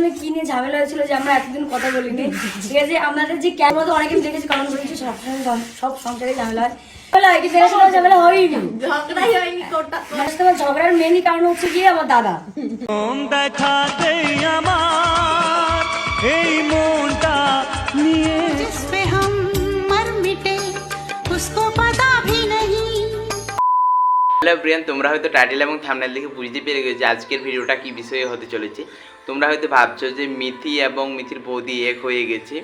জন্য কি নিয়ে ঝামেলা হয়েছিল যে আমরা এতদিন কথা বলিনি? ঠিক আছে আমাদের যে ক্যামেরা তো অনেকে দেখেছি কারণ বলেছি সব সব সংসারে ঝামেলা হয়। মানে ঝগড়ার মেনই কারণ হচ্ছে গিয়ে আমার দাদা। হ্যালো প্রিয়ান তোমরা হয়তো টাইটেল এবং থামনেল দেখে বুঝতে পেরে গেছো আজকের ভিডিওটা কি বিষয়ে হতে চলেছে। তোমরা হয়তো ভাবছ যে মিথি এবং মিথির বৌদি এক হয়ে গেছে।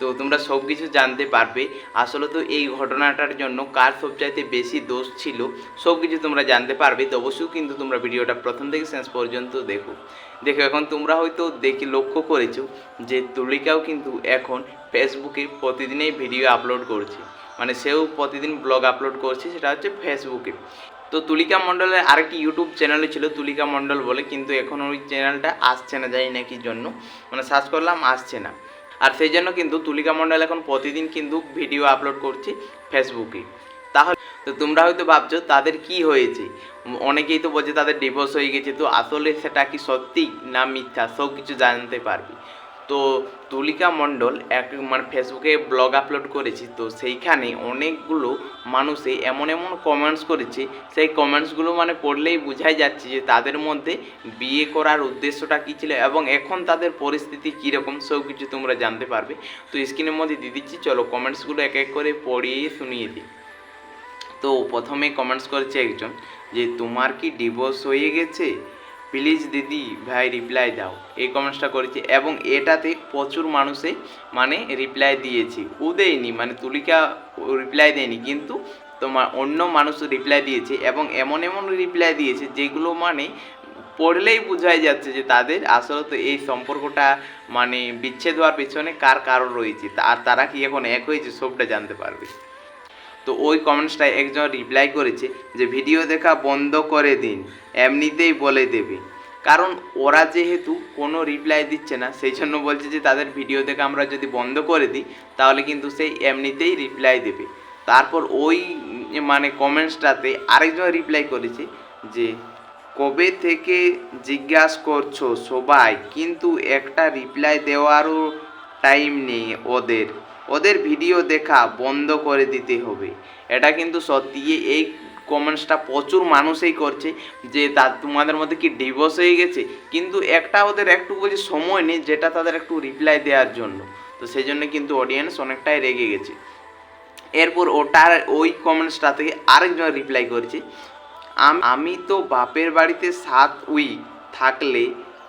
তো তোমরা সব কিছু জানতে পারবে। আসলে তো এই ঘটনাটার জন্য কার সবচাইতে বেশি দোষ ছিল সব কিছু তোমরা জানতে পারবে। তো অবশ্যই কিন্তু তোমরা ভিডিওটা প্রথম থেকে শেষ পর্যন্ত দেখো। দেখো, এখন তোমরা হয়তো দেখে লক্ষ্য করেছ যে তুলিকাও কিন্তু এখন ফেসবুকে প্রতিদিনই ভিডিও আপলোড করছে। মানে সেও প্রতিদিন ব্লগ আপলোড করছে, সেটা হচ্ছে ফেসবুকে তো তুলিকা মণ্ডলের আরেকটি ইউটিউব চ্যানেলে ছিল তুলিকা মণ্ডল বলে, কিন্তু এখন ওই চ্যানেলটা আসছে না, জানি না কি জন্য। মানে সার্চ করলাম, আসছে না। আর সেই জন্য কিন্তু তুলিকা মণ্ডল এখন প্রতিদিন কিন্তু ভিডিও আপলোড করছে ফেসবুকে তাহলে তো তোমরা হয়তো ভাবছ, তাদের কি হয়েছে? অনেকেই তো বলছে তাদের ডিভোর্স হয়ে গেছে, তো আসলে সেটা কি সত্যি না মিথ্যা সব কিছু জানতে পারবি। তো তুলিকা মণ্ডল এক মানে ফেসবুকে ব্লগ আপলোড করেছি, তো সেইখানে অনেকগুলো মানুষে এমন এমন কমেন্টস করেছে, সেই কমেন্টসগুলো মানে পড়লেই বোঝাই যাচ্ছে যে তাদের মধ্যে বিয়ে করার উদ্দেশ্যটা কী ছিল এবং এখন তাদের পরিস্থিতি কীরকম সব কিছু তোমরা জানতে পারবে। তো স্ক্রিনের মধ্যে দিয়ে দিচ্ছি, চলো কমেন্টসগুলো এক এক করে পড়িয়ে শুনিয়ে দিই। তো প্রথমে কমেন্টস করেছে একজন যে, তোমার কি ডিভোর্স হয়ে গেছে? প্লিজ দিদি, ভাই রিপ্লাই দাও। এই কমেন্টসটা করেছে এবং এটাতে প্রচুর মানুষে মানে রিপ্লাই দিয়েছে। ও দেয়নি মানে তুলিকা রিপ্লাই দেয়নি, কিন্তু তোমার অন্য মানুষ রিপ্লাই দিয়েছে এবং এমন এমন রিপ্লাই দিয়েছে যেগুলো মানে পড়লেই বোঝাই যাচ্ছে যে তাদের আসলে তো এই সম্পর্কটা মানে বিচ্ছেদ হওয়ার পেছনে কার কারণ রয়েছে আর তারা কি এখন এক হয়েছে সবটা জানতে পারবে। তো ওই কমেন্টসটায় একজন রিপ্লাই করেছে যে, ভিডিও দেখা বন্ধ করে দিন, এমনিতেই বলে দেবে। কারণ ওরা যেহেতু কোনো রিপ্লাই দিচ্ছে না, সেই জন্য বলছে যে তাদের ভিডিও দেখা আমরা যদি বন্ধ করে দিই, তাহলে কিন্তু সেই এমনিতেই রিপ্লাই দেবে। তারপর ওই মানে কমেন্টসটাতে আরেকজন রিপ্লাই করেছে যে, কবে থেকে জিজ্ঞাসা করছ সবাই? কিন্তু একটা রিপ্লাই দেওয়ারও টাইম নেই ওদের। ওদের ভিডিও দেখা বন্ধ করে দিতে হবে। এটা কিন্তু সত্যি এই কমেন্টসটা প্রচুর মানুষই করছে, যে তা তোমাদের মধ্যে কি ডিভোর্স হয়ে গেছে? কিন্তু একটা ওদের একটু বলছি সময় নেই, যেটা তাদের একটু রিপ্লাই দেওয়ার জন্য। তো সেই জন্য কিন্তু অডিয়েন্স অনেকটাই রেগে গেছে। এরপর ওটার ওই কমেন্টসটা থেকে আরেকজন রিপ্লাই করেছে, আমি তো বাপের বাড়িতে সাত উইক থাকলে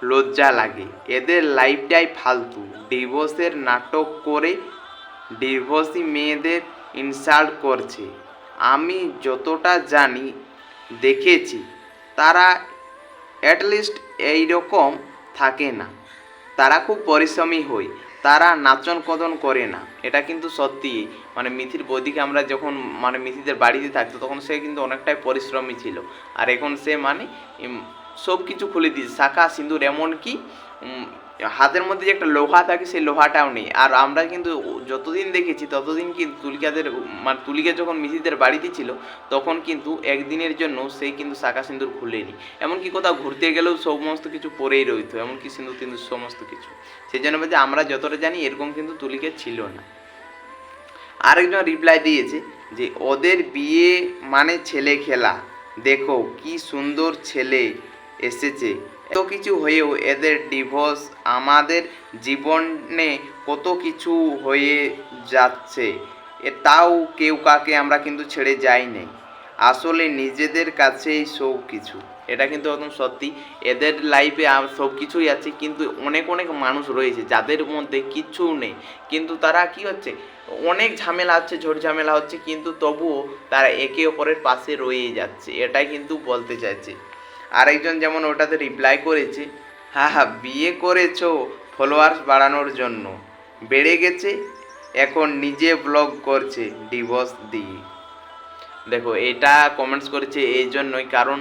লজ্জা লাগে। এদের লাইফটাই ফালতু। ডিভোর্সের নাটক করে ডিভোর্সি মেয়েদের ইনসাল্ট করছে। আমি যতটা জানি, দেখেছি, তারা অ্যাটলিস্ট এইরকম থাকে না। তারা খুব পরিশ্রমী হয় তারা নাচন কদন করে না। এটা কিন্তু সত্যি। মানে মিথির বৌদিকে আমরা যখন মানে মিথিদের বাড়িতে থাকতো, তখন সে কিন্তু অনেকটাই পরিশ্রমী ছিল। আর এখন সে মানে সব কিছু খুলে দিয়েছে। শাখা, সিঁদুর, এমনকি হাতের মধ্যে যে একটা লোহা থাকে, সেই লোহাটাও নেই। আর আমরা কিন্তু যতদিন দেখেছি, ততদিন কিন্তু তুলিকাদের মানে তুলিকা যখন মিসিদের বাড়িতে ছিল, তখন কিন্তু একদিনের জন্য সেই কিন্তু শাখা সিঁদুর খুলেনি। এমনকি কোথাও ঘুরতে গেলেও সমস্ত কিছু পরেই রইতো, এমনকি সিঁদুর তিন্দুর সমস্ত কিছু। সেই জন্য বলছে আমরা যতটা জানি, এরকম কিন্তু তুলিকা ছিল না। আরেকজন রিপ্লাই দিয়েছে যে, ওদের বিয়ে মানে ছেলে খেলা দেখো কি সুন্দর ছেলে এসেছে। এত কিছু হয়েও এদের ডিভোর্স আমাদের জীবনে কত কিছু হয়ে যাচ্ছে। এ তাও কেউ কাকে আমরা কিন্তু ছেড়ে যাই নাই। আসলে নিজেদের কাছেই সব কিছু। এটা কিন্তু একদম সত্যি। এদের লাইফে সব কিছুই আছে, কিন্তু অনেক অনেক মানুষ রয়েছে যাদের মধ্যে কিচ্ছু নেই। কিন্তু তারা কি হচ্ছে? অনেক ঝামেলা হচ্ছে ঝোড় ঝামেলা হচ্ছে, কিন্তু তবুও তারা একে অপরের পাশে রয়েই যাচ্ছে। এটাই কিন্তু বলতে চাইছে। আরেকজন যেমন ওটাতে রিপ্লাই করেছে হ্যাঁ হ্যাঁ বিয়ে করেছ ফলোয়ার্স বাড়ানোর জন্য। বেড়ে গেছে, এখন নিজে ব্লগ করছে ডিভোর্স দিয়ে। দেখো, এটা কমেন্টস করেছে এই জন্যই, কারণ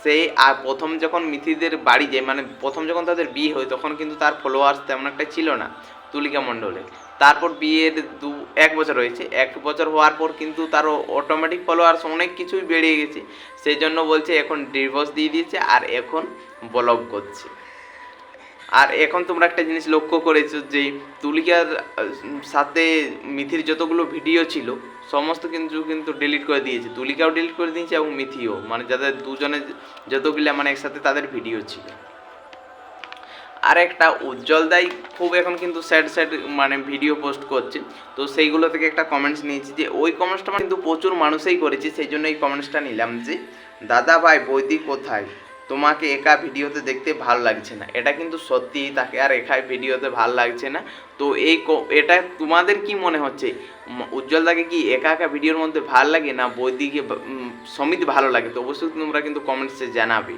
সে আর প্রথম যখন মিথিদের বাড়ি যায় মানে প্রথম যখন তাদের বিয়ে হয়, তখন কিন্তু তার ফলোয়ার্স তেমন একটা ছিল না। তুলিকা মণ্ডলে তারপর বিয়ের দু, এক বছর হয়েছে। এক বছর হওয়ার পর কিন্তু তার অটোমেটিক ফলোয়ার্স অনেক কিছুই বেড়ে গেছে। সেই জন্য বলছে এখন ডিভোর্স দিয়ে দিয়েছে আর এখন ব্লগ করছে। আর এখন তোমরা একটা জিনিস লক্ষ্য করেছ যে তুলিকার সাথে মিথির যতগুলো ভিডিও ছিল, সমস্ত কিন্তু কিন্তু ডিলিট করে দিয়েছে। তুলিকাও ডিলিট করে দিয়েছে এবং মিথিও। মানে যাদের দুজনে যতগুলো মানে একসাথে তাদের ভিডিও ছিল। আর একটা উজ্জ্বল দাই খুব এখন কিন্তু স্যাড স্যাড মানে ভিডিও পোস্ট করছে। তো সেইগুলো থেকে একটা কমেন্টস নিয়েছি যে, ওই কমেন্টসটা কিন্তু প্রচুর মানুষই করেছে, সেই জন্য এই কমেন্টসটা নিলাম যে, দাদা ভাই, বৈদি কোথায়? তোমাকে একা ভিডিওতে দেখতে ভালো লাগছে না। এটা কিন্তু সত্যিই তাকে আর একাই ভিডিওতে ভালো লাগছে না। তো এই এটা তোমাদের কি মনে হচ্ছে? উজ্জ্বল দাকে কি একা একা ভিডিওর মধ্যে ভালো লাগে না? বৈদিকে সমিত ভালো লাগে? তো অবশ্যই তোমরা কিন্তু কমেন্টসে জানাবে।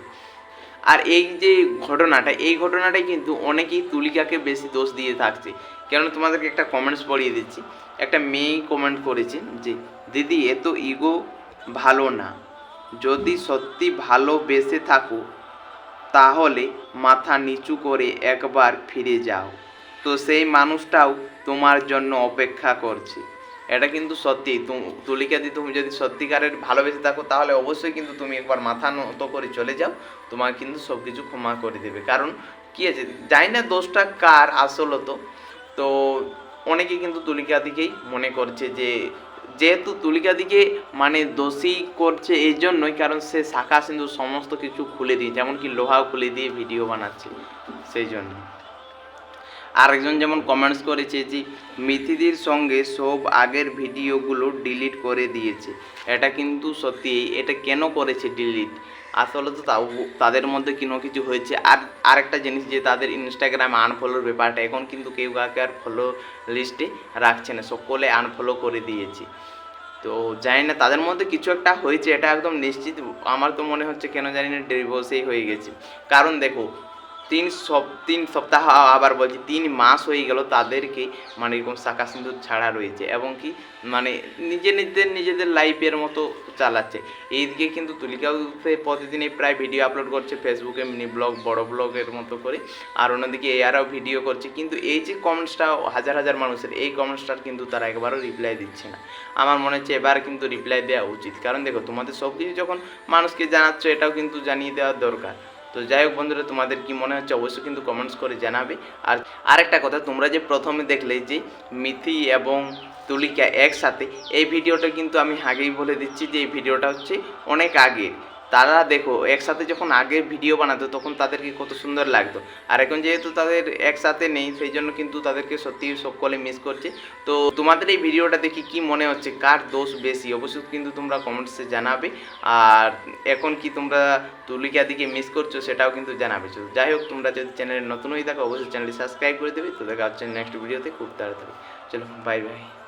আর এই যে ঘটনাটা, এই ঘটনাটাই কিন্তু অনেকেই তুলিকাকে বেশি দোষ দিয়ে থাকছে। কেন তোমাদেরকে একটা কমেন্টস পড়িয়ে দিচ্ছি। একটা মেয়ে কমেন্ট করেছে যে, দিদি এত ইগো ভালো না। যদি সত্যি ভালোবেসে থাকো, তাহলে মাথা নিচু করে একবার ফিরে যাও। তো সেই মানুষটাও তোমার জন্য অপেক্ষা করছে। এটা কিন্তু সত্যি। তু- তুলিকা দি তুমি যদি সত্যিকারের ভালোবেসে থাকো, তাহলে অবশ্যই কিন্তু তুমি একবার মাথা নত করে চলে যাও। তোমাকে কিন্তু সব কিছু ক্ষমা করে দেবে। কারণ কি আছে, জানি না দোষটা কার আসলত। তো অনেকে কিন্তু তুলিকা দিকেই মনে করছে যে, যেহেতু তুলিকা দিকে মানে দোষী করছে এই জন্যই কারণ সে শাখা সিন্ধু সমস্ত কিছু খুলে দিয়েছে। এমনকি লোহাও খুলে দিয়ে ভিডিও বানাচ্ছে। সেই জন্য। আরেকজন যেমন কমেন্টস করেছে যে, মিথিদির সঙ্গে সব আগের ভিডিওগুলো ডিলিট করে দিয়েছে। এটা কিন্তু সত্যি, এটা কেন করেছে ডিলিট আসলে তো তাদের মধ্যে কোনো কিছু হয়েছে। আর আরেকটা জিনিস যে, তাদের ইনস্টাগ্রামে আনফলোর ব্যাপারটা এখন কিন্তু কেউ কাউকে আর ফলো লিস্টে রাখছে না। সকলে আনফলো করে দিয়েছে। তো জানি না, তাদের মধ্যে কিছু একটা হয়েছে, এটা একদম নিশ্চিত। আমার তো মনে হচ্ছে কেন জানি না ডিভোর্সেই হয়ে গেছে। কারণ দেখো তিন সব তিন সপ্তাহ আবার বলছি তিন মাস হয়ে গেল তাদেরকে মানে এরকম শাখা সিন্দুর ছাড়া রয়েছে এবং কি মানে নিজে নিজেদের নিজেদের লাইফের মতো চালাচ্ছে। এইদিকে কিন্তু তুলিকাও প্রতিদিনই প্রায় ভিডিও আপলোড করছে ফেসবুকে মিনি ব্লগ বড় ব্লগের মতো করে। আর অন্যদিকে এরাও ভিডিও করছে। কিন্তু এই যে কমেন্টসটা হাজার হাজার মানুষের, এই কমেন্টসটার কিন্তু তারা একবারও রিপ্লাই দিচ্ছে না। আমার মনে হচ্ছে এবার কিন্তু রিপ্লাই দেওয়া উচিত। কারণ দেখো, তোমাদের সব কিছু যখন মানুষকে জানাচ্ছ, এটাও কিন্তু জানিয়ে দেওয়া দরকার। তো যাই হোক বন্ধুরা, তোমাদের কি মনে হচ্ছে অবশ্যই কিন্তু কমেন্টস করে জানাবে। আর আরেকটা কথা, তোমরা যে প্রথমে দেখলে যে মিথি এবং তুলিকা একসাথে, এই ভিডিওটা কিন্তু আমি আগেই বলে দিচ্ছি যে এই ভিডিওটা হচ্ছে অনেক আগে তারা দেখো, একসাথে যখন আগে ভিডিও বানাতো, তখন তাদেরকে কত সুন্দর লাগতো। আর এখন যেহেতু তাদের একসাথে নেই, সেই জন্য কিন্তু তাদেরকে সত্যি সকলে মিস করছে। তো তোমাদের এই ভিডিওটা দেখি কি মনে হচ্ছে? কার দোষ বেশি? অবশ্যই কিন্তু তোমরা কমেন্টসে জানাবে। আর এখন কি তোমরা তুলিকা দিকে মিস করছ, সেটাও কিন্তু জানাবে। তো যাই হোক, তোমরা যদি চ্যানেলে নতুন হয়ে থাকো, অবশ্যই চ্যানেলটি সাবস্ক্রাইব করে দেবে। তো দেখা হচ্ছে নেক্সট ভিডিওতে খুব তাড়াতাড়ি। চলো বাই বাই